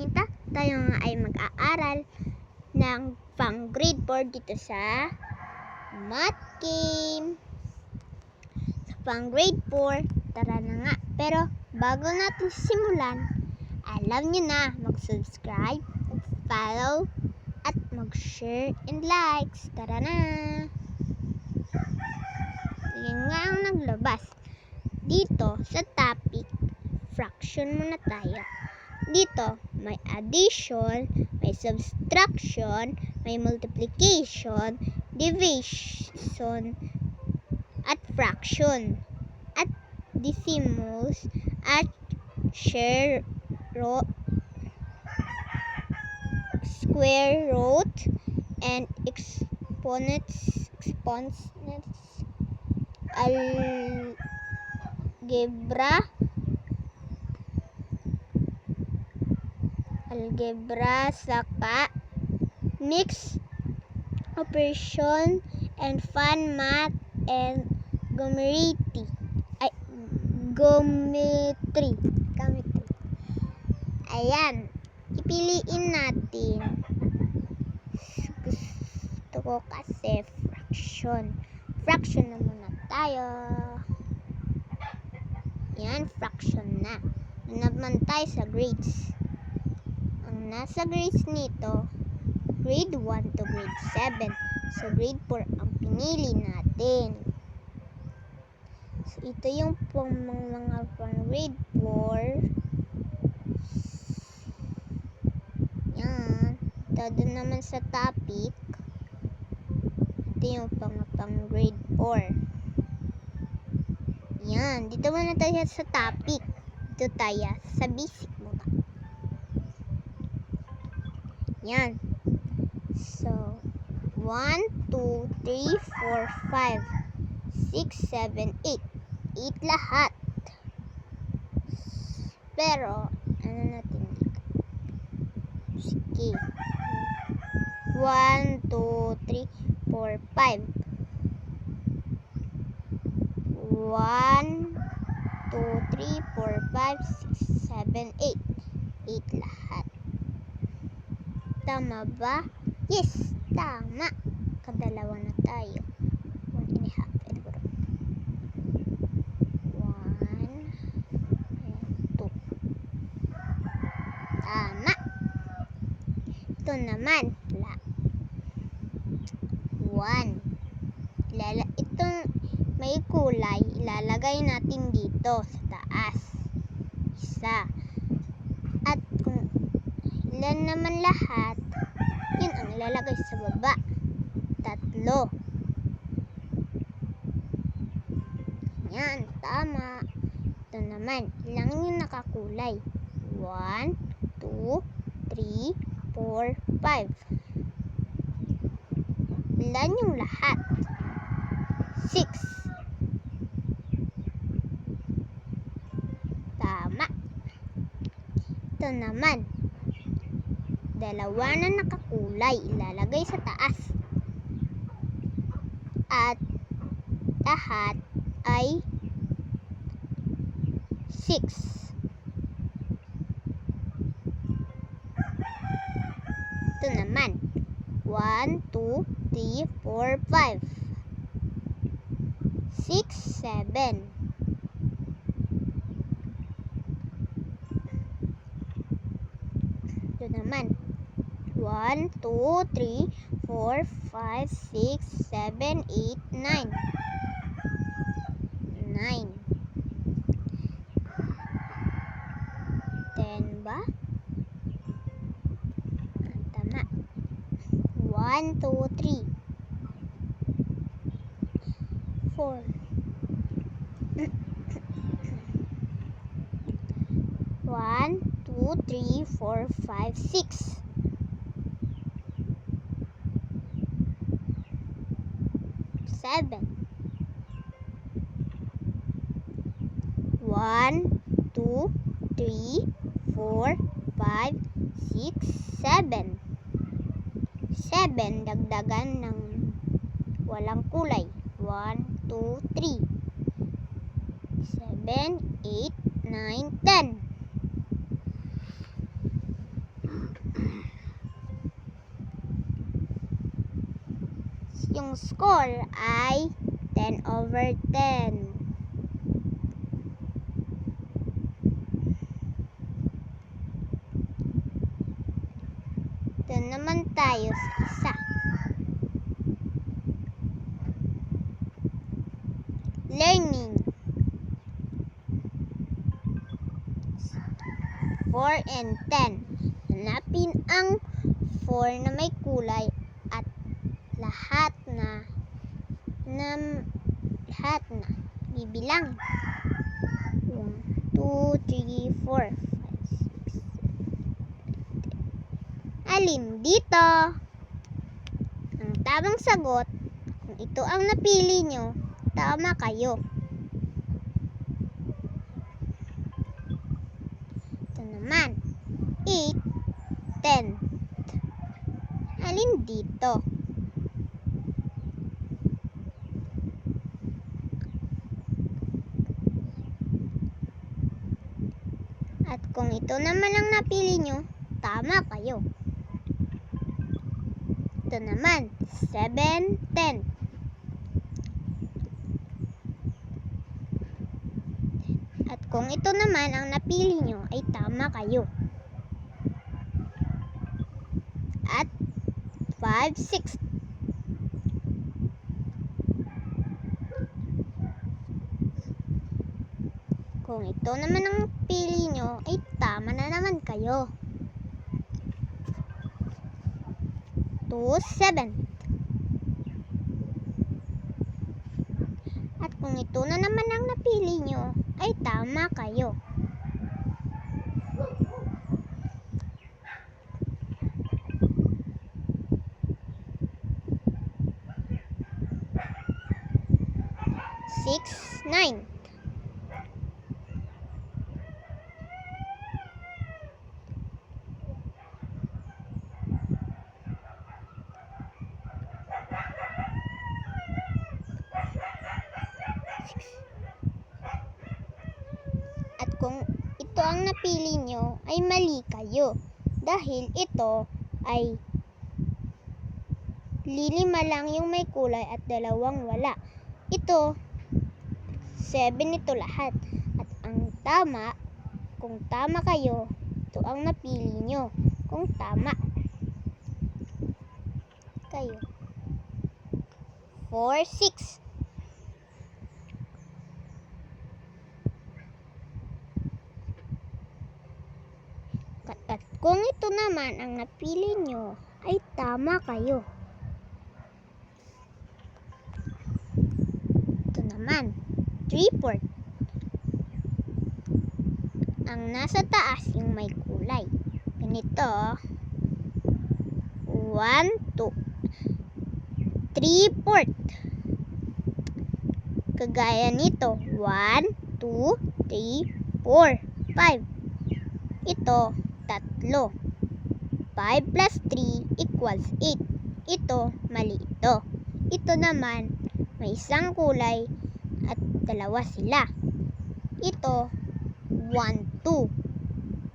Nita, tayo nga ay mag-aaral ng pang grade 4 dito sa Math Game. Sa pang grade 4, tara na nga. Pero bago natin simulan, alam nyo na mag-subscribe, mag-follow, at mag-share and likes. Tara na! Yan nga ang naglabas. Dito sa topic, fraction muna tayo. Dito, may addition, may subtraction, may multiplication, division, at fraction, at decimals, at share root, square root, and exponents, exponents, algebra, algebra, saka mix, operation, and fun math, and geometry. Ay, geometry. Geometry. Ayan. Ipiliin natin. Gusto ko kasi fraction. Fraction na muna tayo. Yan, fraction na. Naman sa grades. Nasa grades nito, grade 1 to grade 7. So, grade 4 ang pinili natin. So, ito yung pang mga pang grade 4. Yan. Ito naman sa topic. Ito yung pang, pang grade 4. Yan. Dito muna tayo sa topic. Dito tayo sa basic muna. Yan. So, 1, 2, 3, 4, 5, 6, 7, 8. 8 lahat. Pero, ano natin dito? Sige. 1, 2, 3, 4, 5. 1, 2, 3, 4, 5, 6, 7, 8. 8 lahat. Tama ba? Yes, tama. Kadalawa na tayo. 1 and a half. 1 and 2. Tama. Ito naman. La. 1. Lala, itong may kulay, ilalagay natin dito sa taas. Isa. At kung ilan naman lahat, ilalagay sa baba. Tatlo. Yan, tama. Ito naman, ilang yung nakakulay? 1, 2, 3, 4, 5. Ilan yung lahat? 6. Tama. Ito naman. Dalawa na nakakulay. Ilalagay sa taas. At lahat ay 6. Ito naman. 1, 2, 3, 4, 5. 6, 7. Ito naman. 1, 2, 3, 4, 5, 6, 7, 8, 9. 9. 10 ba? Tama. 1, 2, 3. 4. 1, 2, 3, 4, 5, 6. Seven. One, two, three, four, five, six, seven. Seven, dagdagan ng walang kulay. One, two, three. Seven, eight, nine, ten. Yung score ay 10 over 10. Doon naman tayo sa isa. Learning. 4 and 10. Hanapin ang 4 na may kulay lahat na na lahat na bibilang 1 2 3 4 5 6 Alin dito? Ang tamang sagot, kung ito ang napili nyo, tama kayo. Ito naman, 8, 10. Alin dito? At kung ito naman ang napili nyo, tama kayo. Ito naman, 7, 10. At kung ito naman ang napili nyo, ay tama kayo. At 5, 6. Kung ito naman ang pili nyo, ay tama na naman kayo. 2, 7. At kung ito na naman ang napili nyo, ay tama kayo. Six, nine. At kung ito ang napili nyo, ay mali kayo. Dahil ito ay lilima lang yung may kulay at dalawang wala. Ito, 7 ito lahat. At ang tama, kung tama kayo, ito ang napili nyo. Kung tama kayo. 4, 6. At kung ito naman ang napili nyo, ay tama kayo. Ito naman, 3 port. Ang nasa taas yung may kulay. Ganito, 1, 2, 3 port. Kagaya nito, 1, 2, 3, 4, 5. Ito, tatlo. 5 plus 3 equals 8. Ito, mali ito. Ito naman, may isang kulay at dalawa sila. Ito, 1, 2.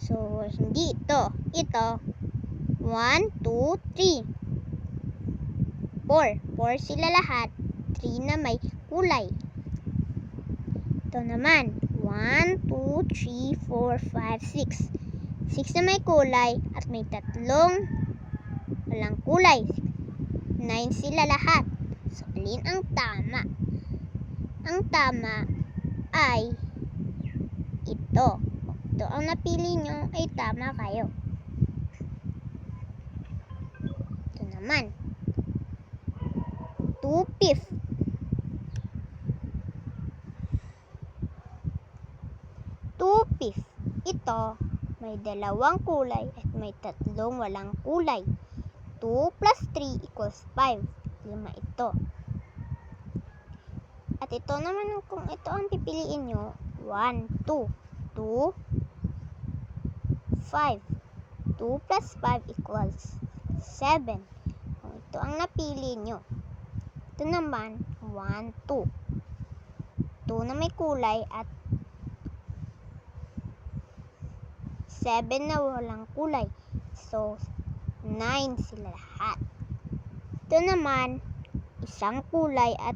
So, hindi ito. Ito, 1, 2, 3. 4. 4 sila lahat. 3 na may kulay. Ito naman, 1, 2, 3, 4, 5, 6. 6 na may kulay at may tatlong walang kulay. 9 sila lahat. So, alin ang tama? Ang tama ay ito. Ito ang napili nyo ay tama kayo. Ito naman. 2 fifth. Two fifth. Ito, may dalawang kulay at may tatlong walang kulay. 2 plus 3 equals 5. Lima ito. At ito naman kung ito ang pipiliin nyo, 1, 2, 2, 5. 2 plus 5 equals 7. Kung ito ang napili nyo. Ito naman, 1, 2. 2 na may kulay at 7 na walang kulay. So, 9 sila lahat. Ito naman, isang kulay at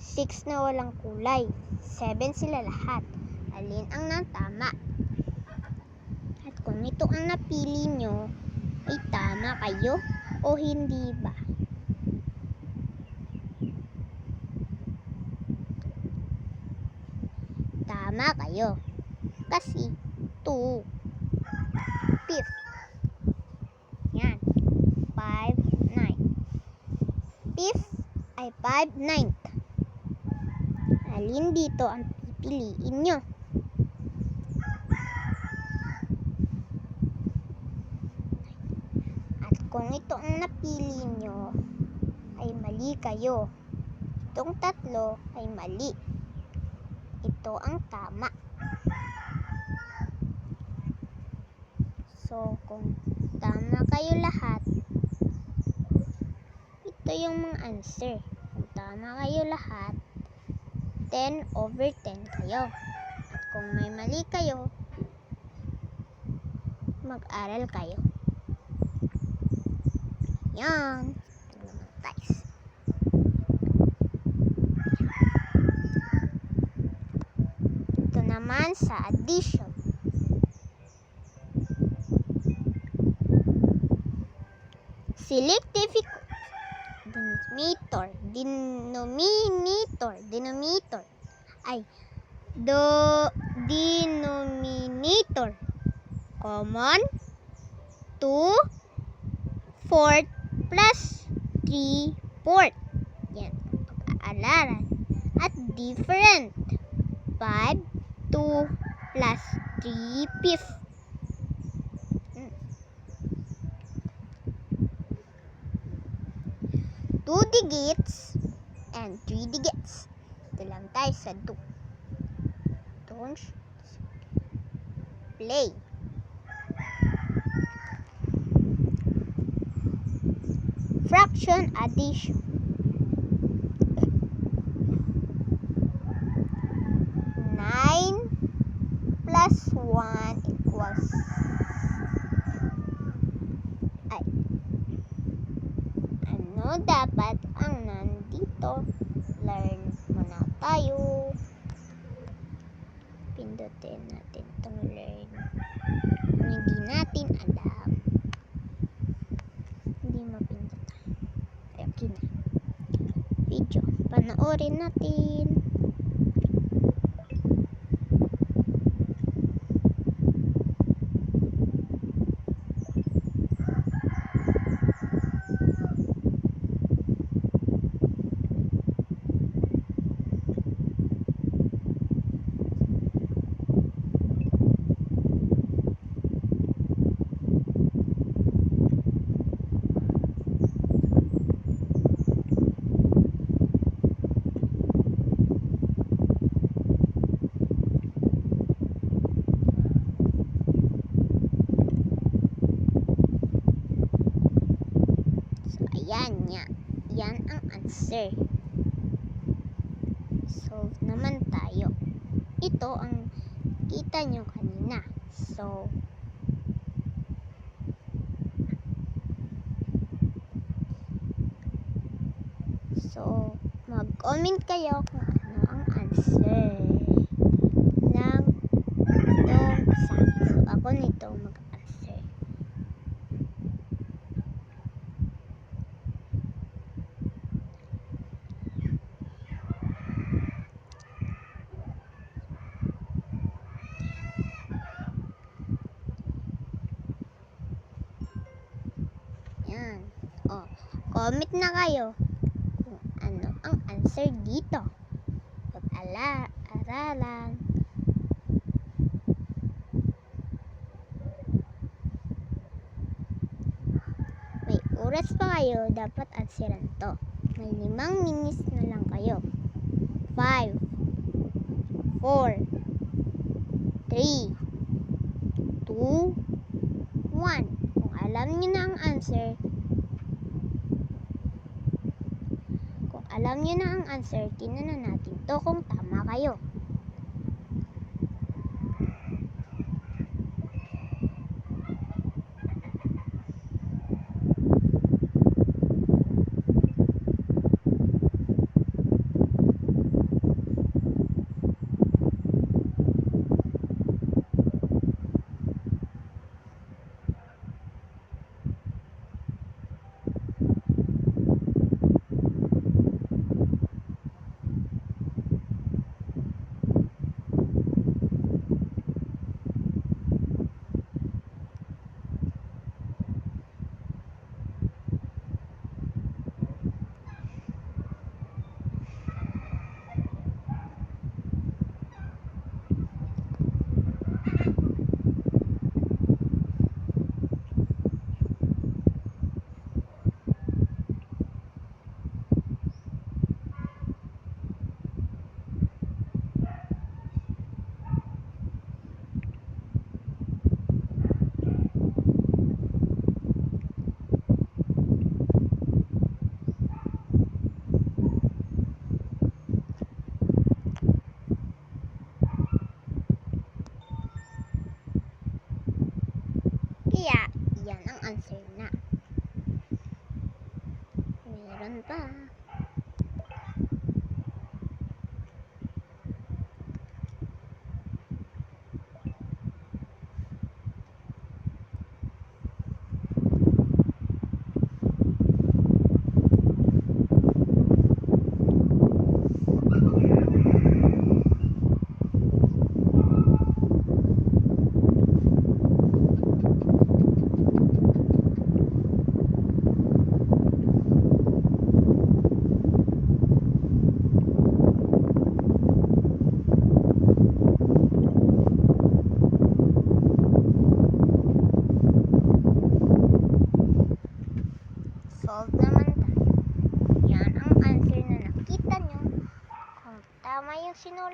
6 na walang kulay. 7 sila lahat. Alin ang natama? At kung ito ang napili nyo, ay tama kayo o hindi ba? Tama kayo. Kasi 2 fifth. Yan. 5 9. Fifth ay 5 ninth. Alin dito ang pipiliin nyo? At kung ito ang napili nyo, ay mali kayo. Itong tatlo ay mali. Ito ang tama. So, kung tama kayo lahat, ito yung mga answer. Kung tama kayo lahat, 10 over 10 kayo. At kung may mali kayo, mag-aral kayo. Yan. Ito naman. Ito naman sa addition. Selective denominator, denominator, denominator. Ay, do denominator. Common 2 fourth plus 3 fourth. Yan, pag-aalaran. At different. 5, 2 plus 3 fifth. 2 digits and 3 digits. Ito lang tayo sa 2. Don't play. Fraction addition. Nandito? Learn muna tayo. Pindutin natin itong learn. Kung hindi natin alam, hindi mapindot. Ay, okay. Video. Panoorin natin. So, ayan niya. Yan ang answer. Solve naman tayo. Ito ang kita nyo kanina. So, So, mag-comment kayo kung ano ang answer ng itong sa So, ako nito mag-answer. Yan. O, comment na kayo kung ano ang answer dito. Pag-ala-aralan. May oras pa kayo, dapat answeran to. May limang minutes na lang kayo. 5 4 3 2 1 Kung alam niyo na ang answer, alam niyo na ang answer, tingnan na natin to kung tama kayo.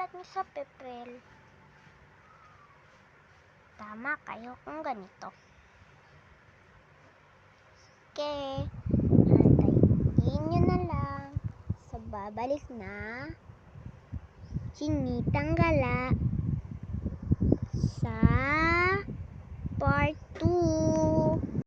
Sinulat niyo sa papel, tama kayo kung ganito. Okay. Antayin nyo na lang sa babalik na Chinitang Gala sa part